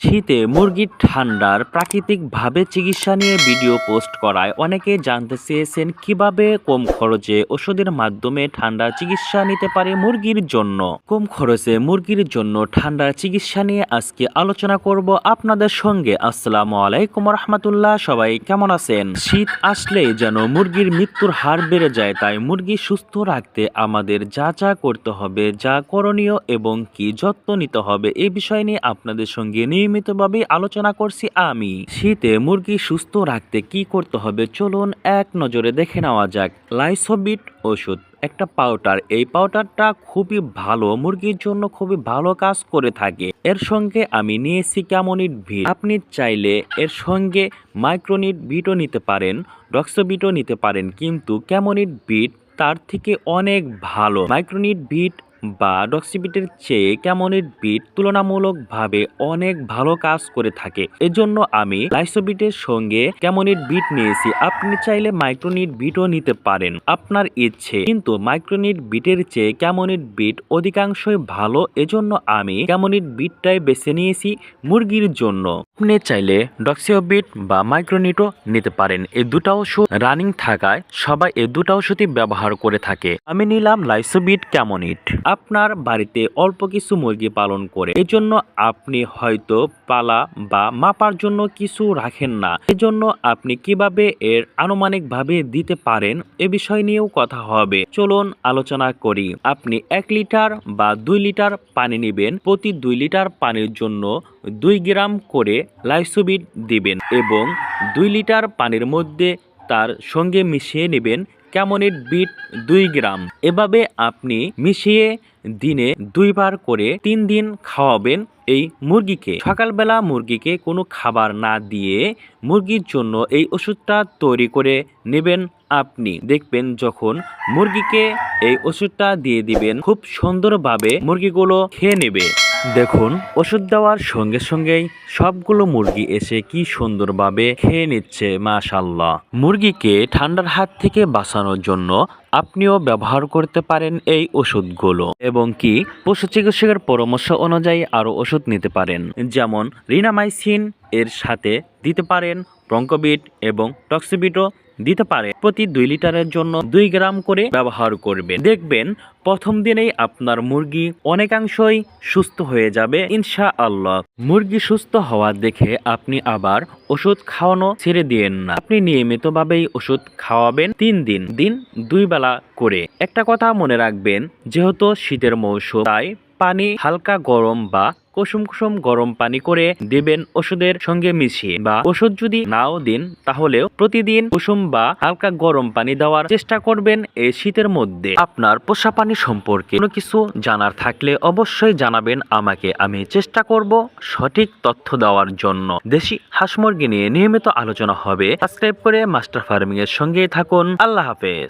শীতে মুরগির ঠান্ডার প্রাকৃতিকভাবে চিকিৎসা নিয়ে ভিডিও পোস্ট করায় অনেকে জানতে চেয়েছেন কীভাবে কম খরচে ওষুধের মাধ্যমে ঠান্ডার চিকিৎসা নিতে পারে মুরগির জন্য। কম খরচে মুরগির জন্য ঠান্ডার চিকিৎসা নিয়ে আজকে আলোচনা করব আপনাদের সঙ্গে। আসসালামু আলাইকুম রহমতুল্লাহ, সবাই কেমন আছেন? শীত আসলেই যেন মুরগির মৃত্যুর হার বেড়ে যায়, তাই মুরগি সুস্থ রাখতে আমাদের যা যা করতে হবে, যা করণীয় এবং কি যত্ন নিতে হবে, এ বিষয় নিয়ে আপনাদের সঙ্গে নিয়মিতভাবে আলোচনা করছি আমি। শীতে মুরগি সুস্থ রাখতে কি করতে হবে? চলুন এক নজরে দেখে নেওয়া যাক। লাইসোবিট ওষুধ, একটা পাউডার। এই পাউডারটা খুবই ভালো, মুরগির জন্য খুবই ভালো কাজ করে থাকে। এর সঙ্গে আমি নিয়েছি ক্যামোনিট ভিট আপনি চাইলে এর সঙ্গে মাইক্রোনিট বিটও নিতে পারেন ডক্সোবিটও নিতে পারেন। কিন্তু ক্যামোনিট বিট তার থেকে অনেক ভালো। মাইক্রোনিট বিট বা ডক্সিবিটের চেয়ে ক্যামোনিট বিট তুলনামূলকভাবে অনেক ভালো কাজ করে থাকে? এজন্য আমি লাইসোবিটের সঙ্গে ক্যামোনিট বিট নিয়েছি, আপনি চাইলে মাইক্রোনিট বিটও নিতে পারেন, আপনার ইচ্ছে। কিন্তু মাইক্রোনিট বিটের চেয়ে ক্যামোনিট বিট অধিকাংশই ভালো, এজন্য আমি ক্যামোনিট বিটটাই বেছে নিয়েছি মুরগির জন্য। আপনি চাইলে ডক্সিওবিট বা মাইক্রোনিটও নিতে পারেন এই দুটা ওষুধ রানিং থাকায় সবাই এই দুটা ওষুধই ব্যবহার করে থাকে। আমি নিলাম লাইসোবিট ক্যামোনিট আপনার বাড়িতে অল্প কিছু মুরগি পালন করে, এজন্য আপনি হয়তো পালা বা মাপার জন্য কিছু রাখেন না। এজন্য আপনি কীভাবে এর আনুমানিকভাবে দিতে পারেন, এ বিষয় নিয়েও কথা হবে। চলুন আলোচনা করি। আপনি এক লিটার বা দুই লিটার পানি নেবেন, প্রতি দুই লিটার পানির জন্য দুই গ্রাম করে লাইসোবিট দিবেন এবং দুই লিটার পানির মধ্যে তার সঙ্গে মিশিয়ে নেবেন ক্যামোনেট বিট? দুই গ্রাম। এভাবে আপনি মিশিয়ে দিনে দুইবার করে তিন দিন খাওয়াবেন এই মুরগিকে। সকালবেলা মুরগিকে কোনো খাবার না দিয়ে মুরগির জন্য এই ওষুধটা তৈরি করে নেবেন আপনি। দেখবেন যখন মুরগিকে এই ওষুধটা দিয়ে দিবেন, খুব সুন্দরভাবে মুরগিগুলো খেয়ে নেবে। দেখুন, ওষুধ দেওয়ার সঙ্গে সঙ্গেই সবগুলো মুরগি এসে কি সুন্দরভাবে খেয়ে নিচ্ছে মাশাল্লাহ মুরগিকে ঠান্ডার হাত থেকে বাঁচানোর জন্য আপনিও ব্যবহার করতে পারেন এই ওষুধগুলো। এবং কি, পশু চিকিৎসকের পরামর্শ অনুযায়ী আরও ওষুধ নিতে পারেন। যেমন রিনামাইসিন এর সাথে দিতে পারেন ব্রঙ্কবিট এবং টক্সিবিটও দিতে পারে। প্রতি দুই লিটারের জন্য দুই গ্রাম করে ব্যবহার করবেন। দেখবেন, প্রথম দিনেই আপনার মুরগি অনেকাংশই সুস্থ হয়ে যাবে ইনশা আল্লাহ মুরগি সুস্থ হওয়া দেখে আপনি আবার ওষুধ খাওয়ানো ছেড়ে দিয়েন না। আপনি নিয়মিতভাবেই ওষুধ খাওয়াবেন তিন দিন দিন দুই বেলা করে। একটা কথা মনে রাখবেন, যেহেতু শীতের মৌসুম, তাই পানি হালকা গরম বা কুসুম কুসুম গরম পানি করে দেবেন ওষুধের সঙ্গে মিশিয়ে বা ওষুধ যদি নাও দিন, তাহলেও প্রতিদিন কুসুম বা হালকা গরম পানি দেওয়ার চেষ্টা করবেন এই শীতের মধ্যে। আপনার পোষা পানি সম্পর্কে কোনো কিছু জানার থাকলে অবশ্যই জানাবেন আমাকে। আমি চেষ্টা করব সঠিক তথ্য দেওয়ার জন্য। দেশি হাঁস মুরগি নিয়ে নিয়মিত আলোচনা হবে। সাবস্ক্রাইব করে মাস্টার ফার্মিং এর সঙ্গে থাকুন। আল্লাহ হাফেজ।